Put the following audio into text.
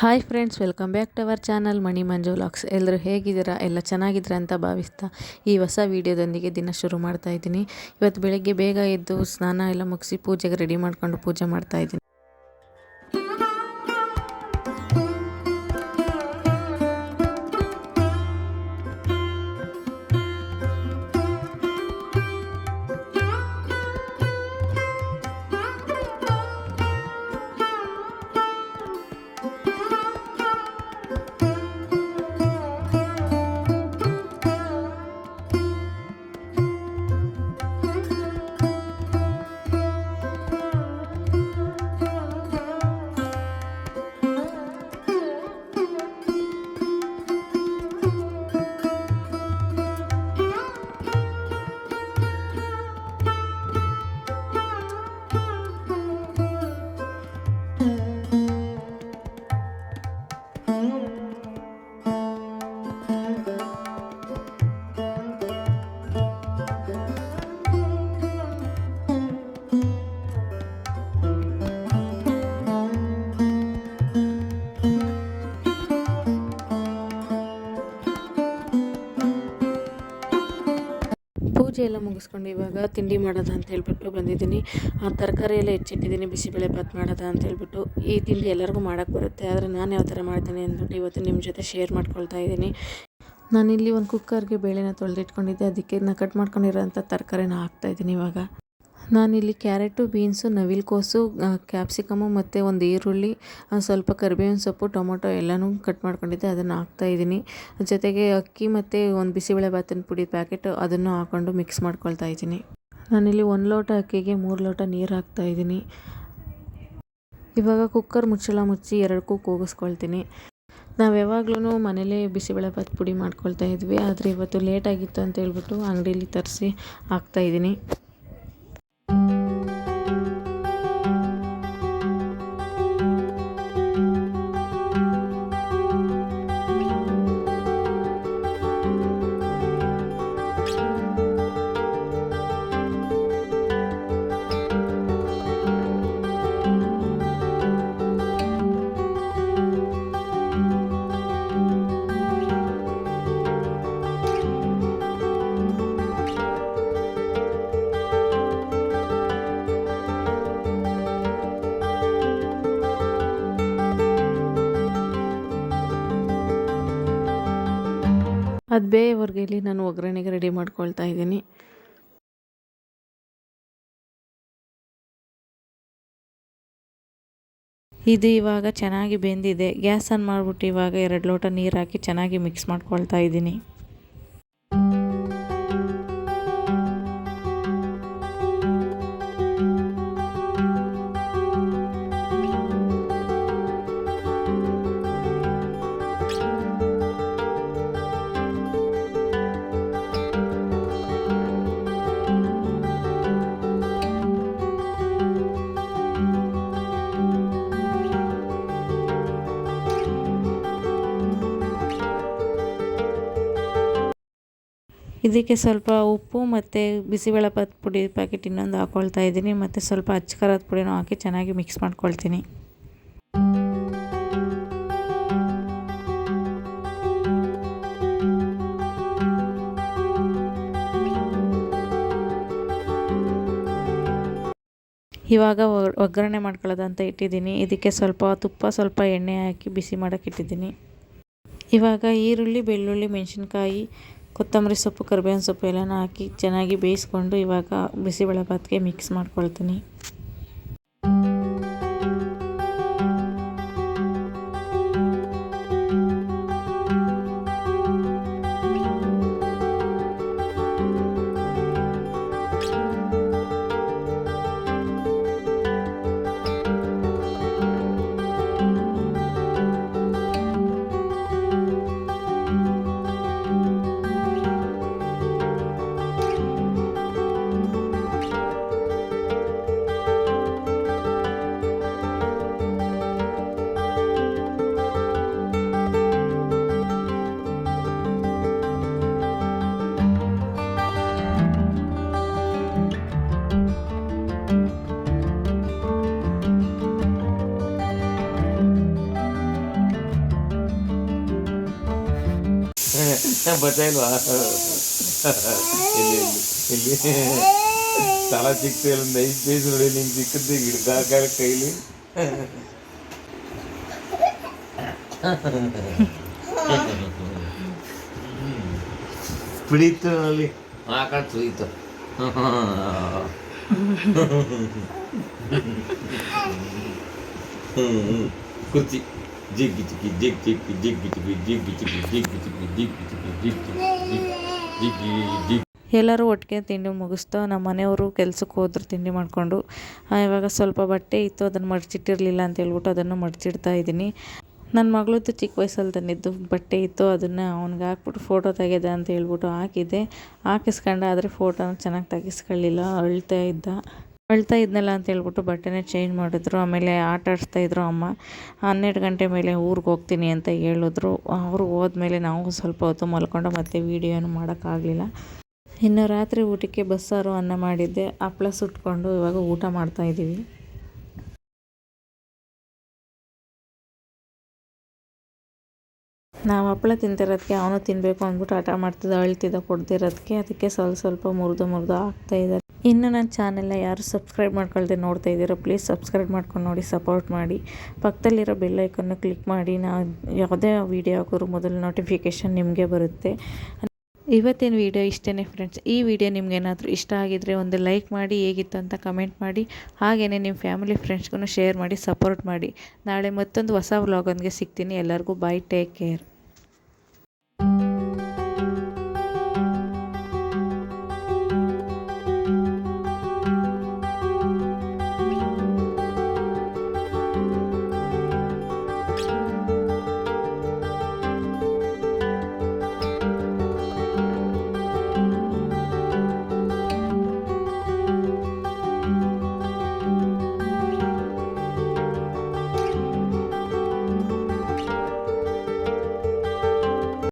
Hi friends welcome back to our channel Mani Manju vlogs ಎಲ್ಲರೂ ಹೇಗಿದ್ದೀರಾ? ಎಲ್ಲ ಚೆನ್ನಾಗಿದ್ದೀರಾ ಅಂತ ಭಾವಿಸ್ತಾ ಈ ಹೊಸ ವೀಡಿಯೋದೊಂದಿಗೆ ದಿನ ಶುರು ಮಾಡ್ತಾ ಇದ್ದೀನಿ. ಇವತ್ತು ಬೆಳಗ್ಗೆ ಬೇಗ ಎದ್ದು ಸ್ನಾನ ಎಲ್ಲ ಮುಗಿಸಿ ಪೂಜೆಗೆ ರೆಡಿ ಮಾಡ್ಕೊಂಡು ಪೂಜೆ ಮಾಡ್ತಾ ಇದ್ದೀನಿ. ಪೂಜೆ ಎಲ್ಲ ಮುಗಿಸ್ಕೊಂಡು ಇವಾಗ ತಿಂಡಿ ಮಾಡೋದು ಅಂತ ಹೇಳ್ಬಿಟ್ಟು ಬಂದಿದ್ದೀನಿ. ಆ, ತರಕಾರಿ ಎಲ್ಲ ಹೆಚ್ಚಿಟ್ಟಿದ್ದೀನಿ, ಬಿಸಿಬೇಳೆ ಭಾತ್ ಮಾಡೋದ ಅಂತ ಹೇಳ್ಬಿಟ್ಟು. ಈ ತಿಂಡಿ ಎಲ್ಲರಿಗೂ ಮಾಡೋಕೆ ಬರುತ್ತೆ, ಆದರೆ ನಾನು ಯಾವ ಥರ ಮಾಡ್ತೀನಿ ಅಂದ್ಬಿಟ್ಟು ಇವತ್ತು ನಿಮ್ಮ ಜೊತೆ ಶೇರ್ ಮಾಡ್ಕೊಳ್ತಾ ಇದ್ದೀನಿ. ನಾನಿಲ್ಲಿ ಒಂದು ಕುಕ್ಕರ್ಗೆ ಬೇಳೆನ ತೊಳೆದಿಟ್ಕೊಂಡಿದ್ದೆ, ಅದಕ್ಕೆ ನಾನು ಕಟ್ ಮಾಡ್ಕೊಂಡಿರೋಂಥ ತರಕಾರಿನ ಹಾಕ್ತಾಯಿದ್ದೀನಿ ಇವಾಗ. ನಾನಿಲ್ಲಿ ಕ್ಯಾರೆಟು, ಬೀನ್ಸು, ನವಿಲುಕೋಸು ಕ್ಯಾಪ್ಸಿಕಮು ಮತ್ತು ಒಂದು ಈರುಳ್ಳಿ ಸ್ವಲ್ಪ ಕರಿಬೇವಿನ ಸೊಪ್ಪು, ಟೊಮೊಟೊ ಎಲ್ಲನೂ ಕಟ್ ಮಾಡ್ಕೊಂಡಿದ್ದೆ. ಅದನ್ನು ಹಾಕ್ತಾಯಿದ್ದೀನಿ ಜೊತೆಗೆ ಅಕ್ಕಿ ಮತ್ತು ಒಂದು ಬಿಸಿಬೇಳೆ ಭಾತಿನ ಪುಡಿ ಪ್ಯಾಕೆಟ್, ಅದನ್ನು ಹಾಕ್ಕೊಂಡು ಮಿಕ್ಸ್ ಮಾಡ್ಕೊಳ್ತಾ ಇದ್ದೀನಿ. ನಾನಿಲ್ಲಿ ಒಂದು ಲೋಟ ಅಕ್ಕಿಗೆ ಮೂರು ಲೋಟ ನೀರು ಹಾಕ್ತಾಯಿದ್ದೀನಿ ಇವಾಗ ಕುಕ್ಕರ್ ಮುಚ್ಚಳ ಮುಚ್ಚಿ ಎರಡಕ್ಕೂ ಕೂಗಿಸ್ಕೊಳ್ತೀನಿ. ನಾವು ಯಾವಾಗಲೂ ಮನೇಲೇ ಬಿಸಿಬೇಳೆಬಾತ್ ಪುಡಿ ಮಾಡ್ಕೊಳ್ತಾ ಇದ್ವಿ. ಆದರೆ ಇವತ್ತು ಲೇಟಾಗಿತ್ತು ಅಂತ ಹೇಳ್ಬಿಟ್ಟು ಅಂಗಡೀಲಿ ತರಿಸಿ ಹಾಕ್ತಾಯಿದ್ದೀನಿ ಅದು ಬೇಯವರೆಗೆ ಇಲ್ಲಿ ನಾನು ಒಗ್ಗರಣೆಗೆ ರೆಡಿ ಮಾಡ್ಕೊಳ್ತಾ ಇದ್ದೀನಿ. ಇದು ಇವಾಗ ಚೆನ್ನಾಗಿ ಬೆಂದಿದೆ. ಗ್ಯಾಸ್ ಆನ್ ಮಾಡಿಬಿಟ್ಟು ಇವಾಗ ಎರಡು ಲೋಟ ನೀರು ಹಾಕಿ ಚೆನ್ನಾಗಿ ಮಿಕ್ಸ್ ಮಾಡ್ಕೊಳ್ತಾ ಇದ್ದೀನಿ. ಇದಕ್ಕೆ ಸ್ವಲ್ಪ ಉಪ್ಪು ಮತ್ತು ಬಿಸಿಬೇಳೆಭಾತ್ ಪುಡಿ ಪ್ಯಾಕೆಟ್ ಇನ್ನೊಂದು ಹಾಕ್ಕೊಳ್ತಾ ಇದ್ದೀನಿ. ಮತ್ತು ಸ್ವಲ್ಪ ಅಚ್ಚ ಪುಡಿನೂ ಹಾಕಿ ಚೆನ್ನಾಗಿ ಮಿಕ್ಸ್ ಮಾಡ್ಕೊಳ್ತೀನಿ. ಇವಾಗ ಒಗ್ಗರಣೆ ಮಾಡ್ಕೊಳ್ಳೋದಂತ ಇಟ್ಟಿದ್ದೀನಿ. ಇದಕ್ಕೆ ಸ್ವಲ್ಪ ತುಪ್ಪ, ಸ್ವಲ್ಪ ಎಣ್ಣೆ ಹಾಕಿ ಬಿಸಿ ಮಾಡೋಕ್ಕೆ ಇಟ್ಟಿದ್ದೀನಿ. ಇವಾಗ ಈರುಳ್ಳಿ, ಬೆಳ್ಳುಳ್ಳಿ, ಮೆಣಸಿನ್ಕಾಯಿ ಕೊತ್ತಂಬರಿ ಸೊಪ್ಪು ಕರಿಬೇವಿನ ಸೊಪ್ಪು ಎಲ್ಲನೂ ಹಾಕಿ ಚೆನ್ನಾಗಿ ಬೇಯಿಸ್ಕೊಂಡು ಇವಾಗ ಬಿಸಿಬೇಳೆಭಾತ್ಗೆ ಮಿಕ್ಸ್ ಮಾಡ್ಕೊಳ್ತೀನಿ. ಬಚಾಯಿಲ್ವಾ ಇಲ್ಲಿ ಇಲ್ಲಿ ಇಲ್ಲಿ. ತಲ ಚಿಕ್ತು ಒಂದು ಐದು ಪೀಸ್ ನೋಡಿ ನಿಂಗೆ ಸಿಕ್ಕದ್ದು ಹಿಡ್ಕಾಕ ಕೈಲಿ. ಬಿಡೀತು ಅಲ್ಲಿ. ಹಾಕೊಂಡು ಸುಯ್ತು. ಕುರ್ಚಿ. ಎಲ್ಲರೂ ಒಟ್ಟಿಗೆ ತಿಂಡಿ ಮುಗಿಸ್ತಾ. ನಮ್ಮ ಮನೆಯವರು ಕೆಲ್ಸಕ್ಕೆ ಹೋದ್ರು, ತಿಂಡಿ ಮಾಡಿಕೊಂಡು. ಇವಾಗ ಸ್ವಲ್ಪ ಬಟ್ಟೆ ಇತ್ತು, ಅದನ್ನು ಮಡಚಿಟ್ಟಿರಲಿಲ್ಲ ಅಂತ ಹೇಳ್ಬಿಟ್ಟು ಅದನ್ನು ಮಡಚಿಡ್ತಾ ಇದ್ದೀನಿ. ನನ್ನ ಮಗಳದ್ದು ಚಿಕ್ಕ ವಯಸ್ಸಲ್ಲಿ ತಂದಿದ್ದು ಬಟ್ಟೆ ಇತ್ತು, ಅದನ್ನು ಅವ್ನಿಗೆ ಹಾಕ್ಬಿಟ್ಟು ಫೋಟೋ ತೆಗೆದ ಅಂತ ಹೇಳ್ಬಿಟ್ಟು ಹಾಕಿದ್ದೆ. ಹಾಕಿಸ್ಕೊಂಡ, ಆದರೆ ಫೋಟೋನ ಚೆನ್ನಾಗಿ ತೆಗೆಸ್ಕೊಳ್ಳಿಲ್ಲ, ಅಳ್ತಾ ಇದ್ದ. ಅಳ್ತಾ ಇದ್ನಲ್ಲ ಅಂತ ಹೇಳ್ಬಿಟ್ಟು ಬಟ್ಟೆನೇ ಚೇಂಜ್ ಮಾಡಿದ್ರು. ಆಮೇಲೆ ಆಟ ಆಡಿಸ್ತಾ ಇದ್ರು ಅಮ್ಮ. ಹನ್ನೆರಡು ಗಂಟೆ ಮೇಲೆ ಊರಿಗೆ ಹೋಗ್ತೀನಿ ಅಂತ ಹೇಳಿದ್ರು. ಅವರು ಹೋದ್ಮೇಲೆ ನಾವು ಸ್ವಲ್ಪ ಹೊತ್ತು ಮಲ್ಕೊಂಡು ಮತ್ತೆ ವೀಡಿಯೋನು ಮಾಡೋಕ್ಕಾಗಲಿಲ್ಲ. ಇನ್ನು ರಾತ್ರಿ ಊಟಕ್ಕೆ ಬಸ್ಸಾರು ಅನ್ನ ಮಾಡಿದ್ದೆ. ಹಪ್ಪಳ ಸುಟ್ಕೊಂಡು ಇವಾಗ ಊಟ ಮಾಡ್ತಾ ಇದ್ದೀವಿ. ನಾವು ಹಪ್ಪಳ ತಿಂತಿರೋದಕ್ಕೆ ಅವನು ತಿನ್ನಬೇಕು ಅಂದ್ಬಿಟ್ಟು ಹಠ ಮಾಡ್ತಿದ್ದ, ಅಳ್ತಿದ್ದ ಕೊಡ್ತಿರೋದಕ್ಕೆ ಅದಕ್ಕೆ ಸ್ವಲ್ಪ ಸ್ವಲ್ಪ ಮುರಿದು ಮುರಿದು ಆಗ್ತಾಯಿದ್ದಾರೆ ಇನ್ನು ನನ್ನ ಚಾನೆಲ್ನ ಯಾರು ಸಬ್ಸ್ಕ್ರೈಬ್ ಮಾಡ್ಕೊಳ್ದೆ ನೋಡ್ತಾ ಇದ್ದೀರೋ ಪ್ಲೀಸ್ ಸಬ್ಸ್ಕ್ರೈಬ್ ಮಾಡ್ಕೊಂಡು ನೋಡಿ, ಸಪೋರ್ಟ್ ಮಾಡಿ. ಪಕ್ಕದಲ್ಲಿರೋ ಬೆಲ್ ಐಕನ್ನು ಕ್ಲಿಕ್ ಮಾಡಿ. ನಾವು ಯಾವುದೇ ವೀಡಿಯೋ ಹಾಕಿದ್ರು ಮೊದಲು ನೋಟಿಫಿಕೇಷನ್ ನಿಮಗೆ ಬರುತ್ತೆ. ಇವತ್ತಿನ ವಿಡಿಯೋ ಇಷ್ಟೇ ಫ್ರೆಂಡ್ಸ್. ಈ ವಿಡಿಯೋ ನಿಮಗೇನಾದರೂ ಇಷ್ಟ ಆಗಿದರೆ ಒಂದು ಲೈಕ್ ಮಾಡಿ, ಹೇಗಿತ್ತು ಅಂತ ಕಮೆಂಟ್ ಮಾಡಿ. ಹಾಗೆಯೇ ನಿಮ್ಮ ಫ್ಯಾಮಿಲಿ ಫ್ರೆಂಡ್ಸ್ಗೂ ಶೇರ್ ಮಾಡಿ, ಸಪೋರ್ಟ್ ಮಾಡಿ. ನಾಳೆ ಮತ್ತೊಂದು ಹೊಸ ವ್ಲಾಗೊಂದಿಗೆ ಸಿಗ್ತೀನಿ. ಎಲ್ಲರಿಗೂ ಬಾಯ್, ಟೇಕ್ ಕೇರ್.